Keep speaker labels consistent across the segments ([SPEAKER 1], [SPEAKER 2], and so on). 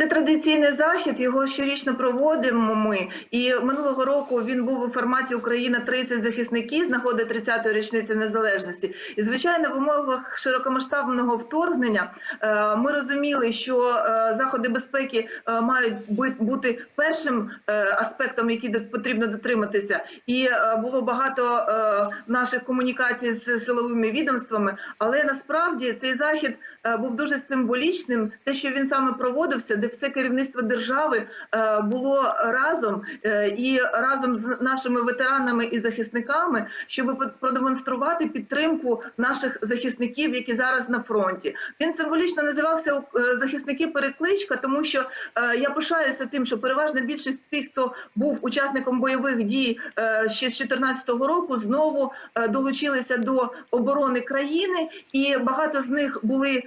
[SPEAKER 1] Це традиційний захід. Його щорічно проводимо ми. І минулого року він був у форматі Україна 30 захисників з нагоди 30-ї річниці незалежності. І звичайно, в умовах широкомасштабного вторгнення е, ми розуміли, що е, заходи безпеки е, мають бу- бути першим аспектом, який потрібно дотриматися. І було багато наших комунікацій з силовими відомствами. Але насправді цей захід був дуже символічним. Те, що він саме проводився, де все керівництво держави е, було разом е, і разом з нашими ветеранами і захисниками, щоб продемонструвати підтримку наших захисників, які зараз на фронті. Він символічно називався е, захисники перекличка, тому що я пишаюся тим, що переважна більшість тих, хто був учасником бойових дій ще з 2014 року, знову долучилися до оборони країни, і багато з них були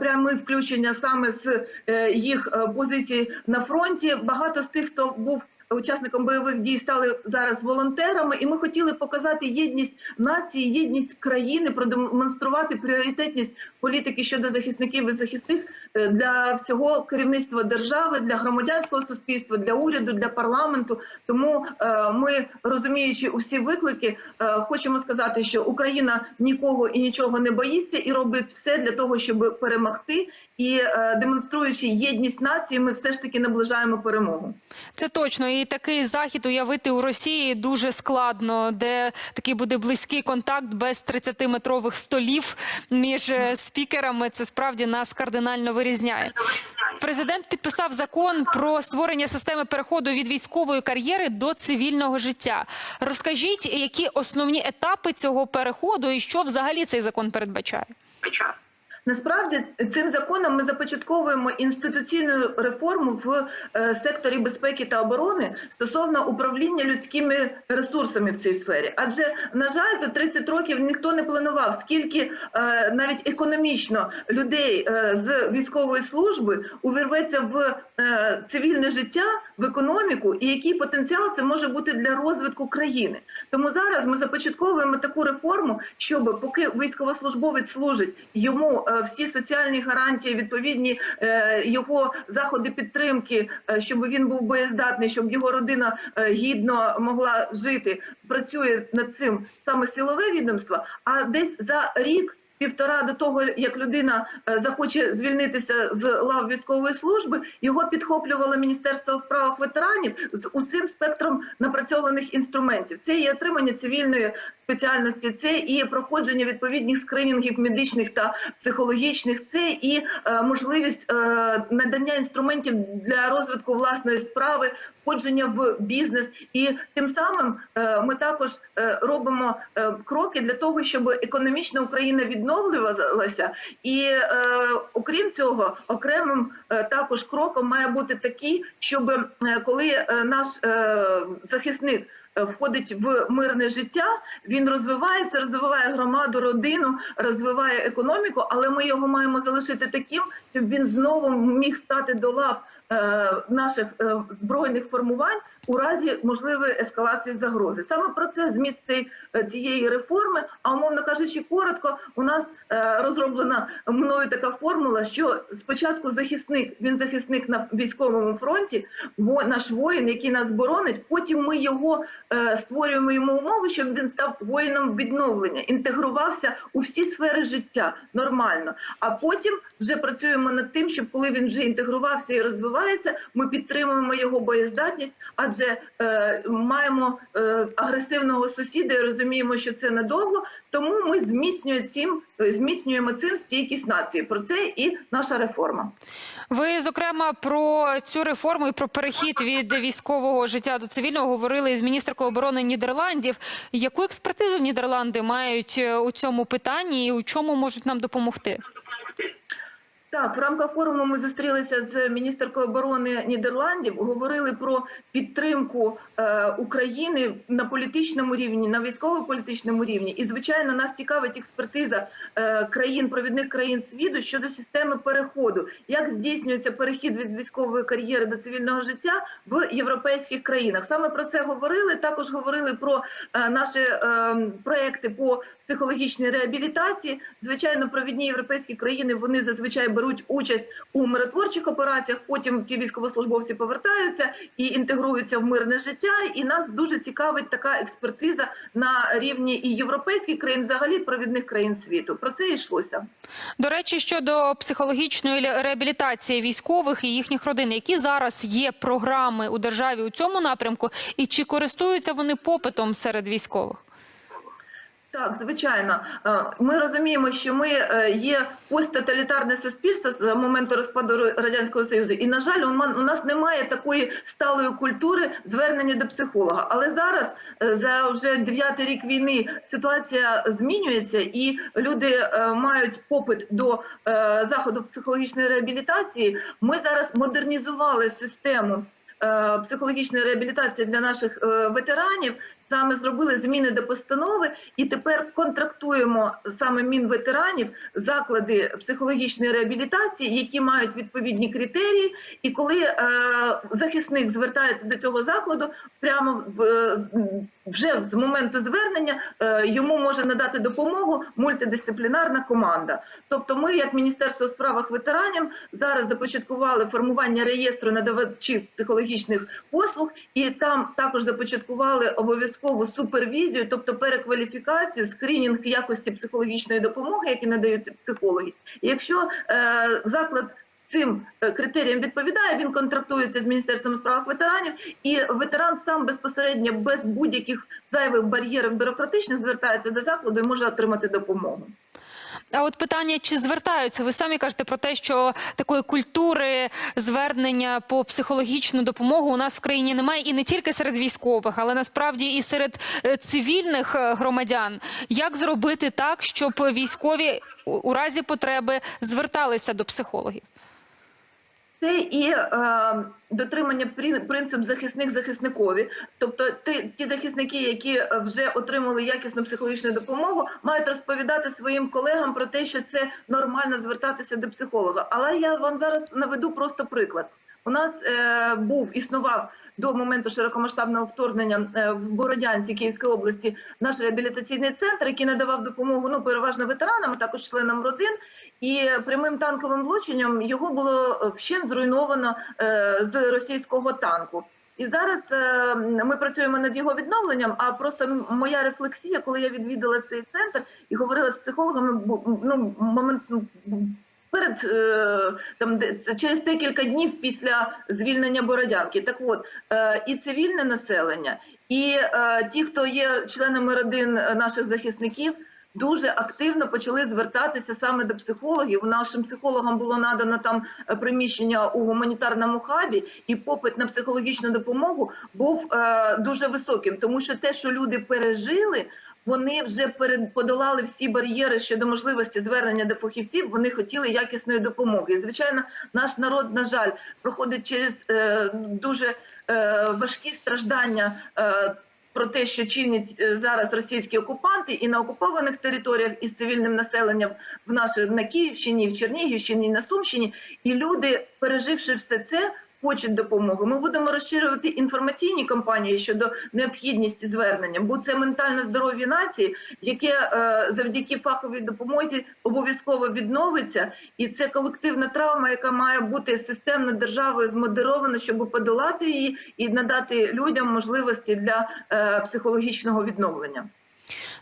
[SPEAKER 1] прямі включення саме з їх позицій на фронті. Багато з тих, хто був учасником бойових дій, стали зараз волонтерами, і ми хотіли показати єдність нації, єдність країни, продемонструвати пріоритетність політики щодо захисників і захисних е, для всього керівництва держави, для громадянського суспільства, для уряду, для парламенту. Тому е, ми, розуміючи усі виклики, е, хочемо сказати, що Україна нікого і нічого не боїться і робить все для того, щоб перемогти. І е, демонструючи єдність нації, ми все ж таки наближаємо перемогу.
[SPEAKER 2] Це точно. І такий захід уявити у Росії дуже складно, де такий буде близький контакт без 30-метрових столів між е, спікерами. Це справді нас кардинально вирізняє. Президент підписав закон про створення системи переходу від військової кар'єри до цивільного життя. Розкажіть, які основні етапи цього переходу і що взагалі цей закон передбачає?
[SPEAKER 1] Насправді цим законом ми започатковуємо інституційну реформу в е, секторі безпеки та оборони стосовно управління людськими ресурсами в цій сфері. Адже на жаль, до 30 років ніхто не планував, скільки е, навіть економічно людей е, з військової служби увірветься в цивільне життя, в економіку, і який потенціал це може бути для розвитку країни. Тому зараз ми започатковуємо таку реформу, щоб поки військовослужбовець служить йому всі соціальні гарантії, відповідні е, його заходи підтримки, е, щоб він був боєздатний, щоб його родина е, гідно могла жити. Працює над цим саме силове відомство. А десь за рік. Півтора до того, як людина е, захоче звільнитися з лав військової служби, його підхоплювало Міністерство у справах ветеранів з усім спектром напрацьованих інструментів. Це і отримання цивільної спеціальності, це і проходження відповідних скринінгів медичних та психологічних, це і е, можливість е, надання інструментів для розвитку власної справи, входження в бізнес, і тим самим е, ми також е, робимо е, кроки для того, щоб економічна Україна відновлювалася. І окрім цього, окремим також кроком має бути такий, щоб коли наш захисник входить в мирне життя, він розвивається, розвиває громаду, родину, розвиває економіку, але ми його маємо залишити таким, щоб він знову міг стати до лав наших е, збройних формувань у разі можливої ескалації загрози. Саме про це зміст е, цієї реформи. А умовно кажучи, коротко, у нас е, розроблена мною така формула, що спочатку захисник, він захисник на військовому фронті, наш воїн, який нас боронить. Потім ми його е, створюємо йому умови, щоб він став воїном відновлення, інтегрувався у всі сфери життя нормально. А потім вже працюємо над тим, щоб коли він вже інтегрувався і розвивається, ми підтримуємо його боєздатність, е, маємо е, агресивного сусіда і розуміємо, що це надовго. Тому ми зміцнюємо цим, зміцнюємо цим стійкість нації. Про це і наша реформа.
[SPEAKER 2] Ви зокрема про цю реформу і про перехід від військового життя до цивільного говорили з міністеркою оборони Нідерландів. Яку експертизу Нідерланди мають е, у цьому питанні і у чому можуть нам допомогти?
[SPEAKER 1] Так, в рамках форуму ми зустрілися з міністеркою оборони Нідерландів. Говорили про підтримку е, України на політичному рівні, на військово-політичному рівні. І звичайно, нас цікавить експертиза е, країн, провідних країн світу щодо системи переходу, як здійснюється перехід від військової кар'єри до цивільного життя в європейських країнах. Саме про це говорили. Також говорили про е, наші е, проекти по психологічної реабілітації. Звичайно, провідні європейські країни вони зазвичай беруть участь у миротворчих операціях. Потім ці військовослужбовці повертаються і інтегруються в мирне життя. І нас дуже цікавить така експертиза на рівні і європейських країн, взагалі провідних країн світу. Про це йшлося.
[SPEAKER 2] До речі, щодо психологічної реабілітації військових і їхніх родин, які зараз є програми у державі у цьому напрямку, і чи користуються вони попитом серед військових?
[SPEAKER 1] Так, звичайно, Е, ми розуміємо, що ми е, є посттоталітарне суспільство з моменту розпаду радянського союзу, і на жаль, у нас немає такої сталої культури звернення до психолога. Але зараз е, за вже дев'ятий рік війни ситуація змінюється, і люди мають попит до заходу психологічної реабілітації. Ми зараз модернізували систему психологічної реабілітації для наших ветеранів. Саме зробили зміни до постанови, і тепер контрактуємо саме мінветеранів заклади психологічної реабілітації, які мають відповідні критерії. І коли е, захисник звертається до цього закладу, прямо в, е, вже з моменту звернення е, йому може надати допомогу мультидисциплінарна команда. Тобто, ми, як Міністерство у справах ветеранів, зараз започаткували формування реєстру надавачів психологічних послуг, і там також започаткували обов'язкову супервізію, тобто перекваліфікацію, скринінг якості психологічної допомоги, які надають психологи. І якщо е, заклад цим е, критеріям відповідає, він контрактується з міністерством справ ветеранів, і ветеран сам безпосередньо без будь-яких зайвих бар'єрів бюрократичних звертається до закладу і може отримати допомогу.
[SPEAKER 2] А от питання, чи звертаються? Ви самі кажете про те, що такої культури звернення по психологічну допомогу у нас в країні немає, і не тільки серед військових, але насправді і серед е, цивільних е, громадян. Як зробити так, щоб військові у- у разі потреби зверталися до психологів?
[SPEAKER 1] Це і е, дотримання прин- принцип захисник захисникові, тобто ті, ті захисники, які вже отримали якісну психологічну допомогу, мають розповідати своїм колегам про те, що це нормально звертатися до психолога. Але я вам зараз наведу просто приклад. У нас е, був існував до моменту широкомасштабного вторгнення е, в Бородянці Київської області наш реабілітаційний центр, який надавав допомогу ну переважно ветеранам, а також членам родин. І прямим танковим влученням його було е, вщент зруйновано е, з російського танку. І зараз е, ми працюємо над його відновленням. А просто моя рефлексія, коли я відвідала цей центр і говорила з психологами, ну момент перед е, там через декілька днів після звільнення Бородянки. Так от е, і цивільне населення, і е, ті, хто є членами родин наших захисників. Дуже активно почали звертатися саме до психологів. Нашим психологам було надано там приміщення у гуманітарному хабі, і попит на психологічну допомогу був е, дуже високим, тому що те, що люди пережили, вони вже подолали всі бар'єри щодо можливості звернення до фахівців. Вони хотіли якісної допомоги. І, звичайно, наш народ, на жаль, проходить через е, дуже е, важкі страждання. Е, про те, що чинять е, зараз російські окупанти, і на окупованих територіях із цивільним населенням в нашій на Київщині, в Чернігівщині, на Сумщині, і люди, переживши все це. Хочуть допомоги. Ми будемо розширювати інформаційні кампанії щодо необхідності звернення, бо це ментальне здоров'я нації, яке е, завдяки фаховій допомозі обов'язково відновиться, і це колективна травма, яка має бути системно державою змодерована, щоб подолати її і надати людям можливості для е, психологічного відновлення.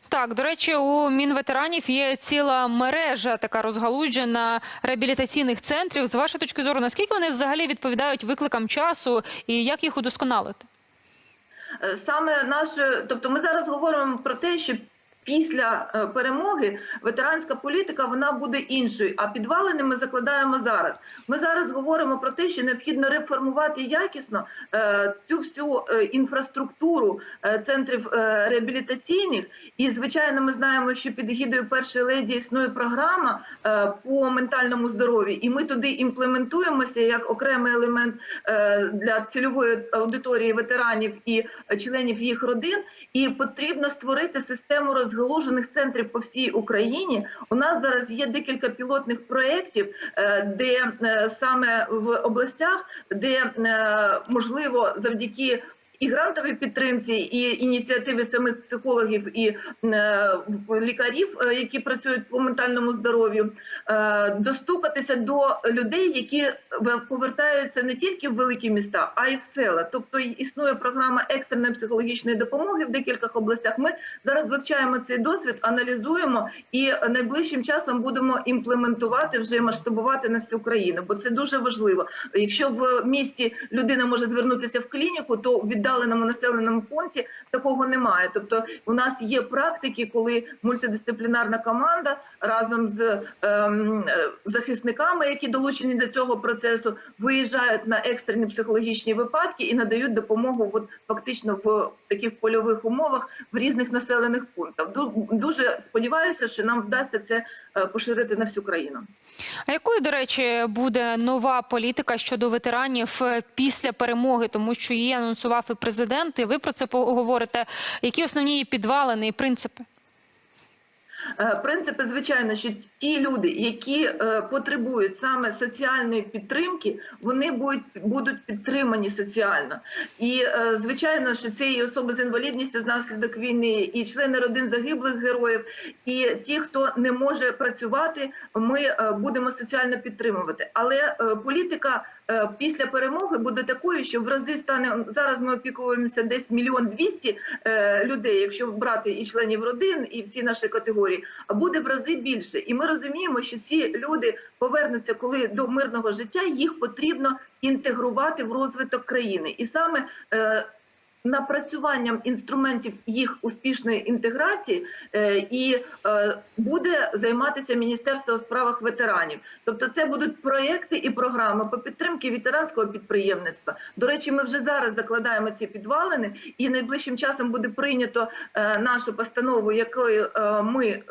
[SPEAKER 2] Так, до речі, у мінветеранів є ціла мережа така розгалуджена реабілітаційних центрів. З вашої точки зору, наскільки вони взагалі відповідають викликам часу і як їх удосконалити?
[SPEAKER 1] Е, Саме наше, тобто ми зараз говоримо про те, що після е, перемоги ветеранська політика вона буде іншою. А підвалини ми закладаємо зараз. Ми зараз говоримо про те, що необхідно реформувати якісно е, цю всю е, інфраструктуру центрів реабілітаційних. І звичайно, ми знаємо, що під гідою першої леді існує програма по ментальному здоров'ю, і ми туди імплементуємося як окремий елемент для цільової аудиторії ветеранів і членів їх родин. І потрібно створити систему розгалужених центрів по всій Україні. У нас зараз є декілька пілотних проєктів, е, де е, саме в областях, де е, можливо завдяки і грантовій підтримці, і ініціативи самих психологів і е, лікарів, е, які працюють по ментальному здоров'ю, е, достукатися до людей, які повертаються не тільки в великі міста, а й в села. Тобто існує програма екстреної психологічної допомоги в декількох областях. Ми зараз вивчаємо цей досвід, аналізуємо і найближчим часом будемо імплементувати вже масштабувати на всю країну, бо це дуже важливо. Якщо в місті людина може звернутися в клініку, то в віддаленому населеному пункті такого немає. Тобто, у нас є практики, коли мультидисциплінарна команда разом з ем, е, захисниками, які долучені до цього процесу, виїжджають на екстрені психологічні випадки і надають допомогу, от фактично в таких польових умовах в різних населених пунктах. Ду- Дуже сподіваюся, що нам вдасться це е, поширити на всю країну.
[SPEAKER 2] А якою, до речі, буде нова політика щодо ветеранів е, після перемоги, тому що її анонсував і президент, і ви про це поговорите. Які основні її підвалини і принципи?
[SPEAKER 1] Е, Принципи, звичайно, що ті люди, які е, потребують саме соціальної підтримки, вони будуть, будуть підтримані соціально. І е, звичайно, що це особи з інвалідністю внаслідок війни, і члени родин загиблих героїв, і ті, хто не може працювати, ми будемо соціально підтримувати. Але політика після перемоги буде такою, що в рази стане зараз. Ми опікуємося десь мільйон двісті е, людей, якщо брати і членів родин, і всі наші категорії, а буде в рази більше. І ми розуміємо, що ці люди повернуться, коли до мирного життя їх потрібно інтегрувати в розвиток країни, і саме е, напрацюванням інструментів їх успішної інтеграції е, і е, буде займатися Міністерство у справах ветеранів. Тобто, це будуть проекти і програми по підтримці ветеранського підприємництва. До речі, ми вже зараз закладаємо ці підвалини, і найближчим часом буде прийнято е, нашу постанову, якою ми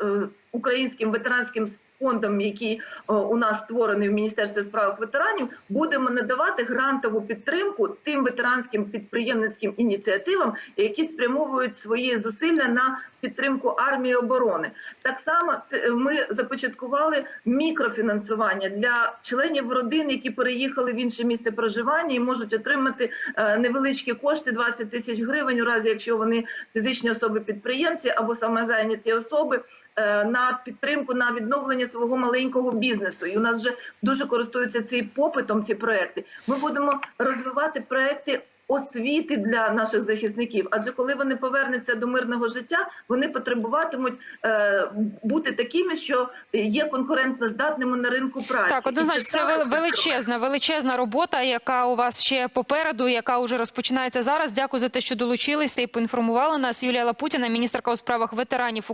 [SPEAKER 1] українським ветеранським фондом, який е, у нас створений в Міністерстві справах ветеранів, будемо надавати грантову підтримку тим ветеранським підприємницьким ініціативам, які спрямовують свої зусилля на підтримку армії оборони. Так само це ми започаткували мікрофінансування для членів родин, які переїхали в інше місце проживання і можуть отримати е, невеличкі кошти 20 тисяч гривень, у разі якщо вони фізичні особи-підприємці або самозайняті особи е, на підтримку на відновлення свого маленького бізнесу. І у нас вже дуже користуються цим попитом. Ці проекти. Ми будемо розвивати проекти. Освіти для наших захисників, адже коли вони повернуться до мирного життя, вони потребуватимуть е, бути такими, що є конкурентно здатними на ринку праці.
[SPEAKER 2] Так, однозначно, це вел- величезна, величезна робота, яка у вас ще попереду, яка вже розпочинається зараз. Дякую за те, що долучилися і поінформували нас. Юлія Лапутіна, міністерка у справах ветеранів